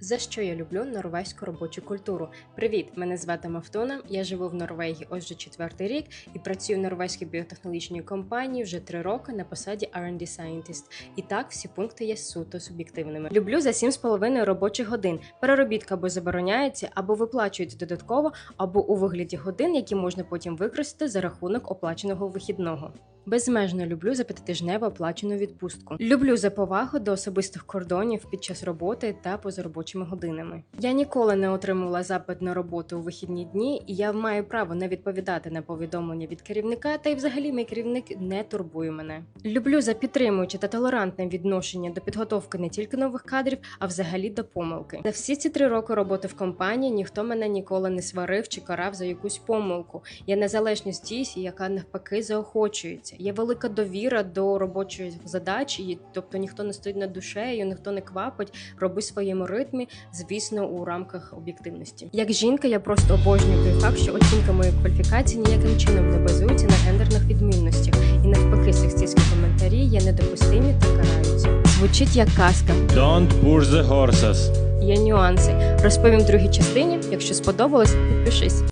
За що я люблю норвезьку робочу культуру? Привіт! Мене звати Мафтона. Я живу в Норвегії ось вже четвертий рік і працюю в норвезькій біотехнологічній компанії вже три роки на посаді R&D Scientist. І так всі пункти є суто суб'єктивними. Люблю за 7,5 робочих годин. Переробітка або забороняється, або виплачується додатково, або у вигляді годин, які можна потім використати за рахунок оплаченого вихідного. Безмежно люблю за п'ятитижневу оплачену відпустку. Люблю за повагу до особистих кордонів під час роботи та поза робочими годинами. Я ніколи не отримувала запит на роботу у вихідні дні, і я маю право не відповідати на повідомлення від керівника, та й взагалі мій керівник не турбує мене. Люблю за підтримуюче та толерантне відношення до підготовки не тільки нових кадрів, а взагалі до помилки. За всі ці три роки роботи в компанії ніхто мене ніколи не сварив чи карав за якусь помилку. Я незалежність дійсі, яка навпаки заохочується. Є велика довіра до робочої задачі, і- тобто ніхто не стоїть над душею, ніхто не квапить, роби в своєму ритмі, звісно, у рамках об'єктивності. Як жінка, я просто обожнюю той факт, що оцінка моєї кваліфікації ніяким чином не базується на гендерних відмінностях, і навпаки, сексистські коментарі є недопустимі та караються. Звучить як казка. Don't push the horses. Є нюанси. Розповім в другій частині. Якщо сподобалось, підпишись.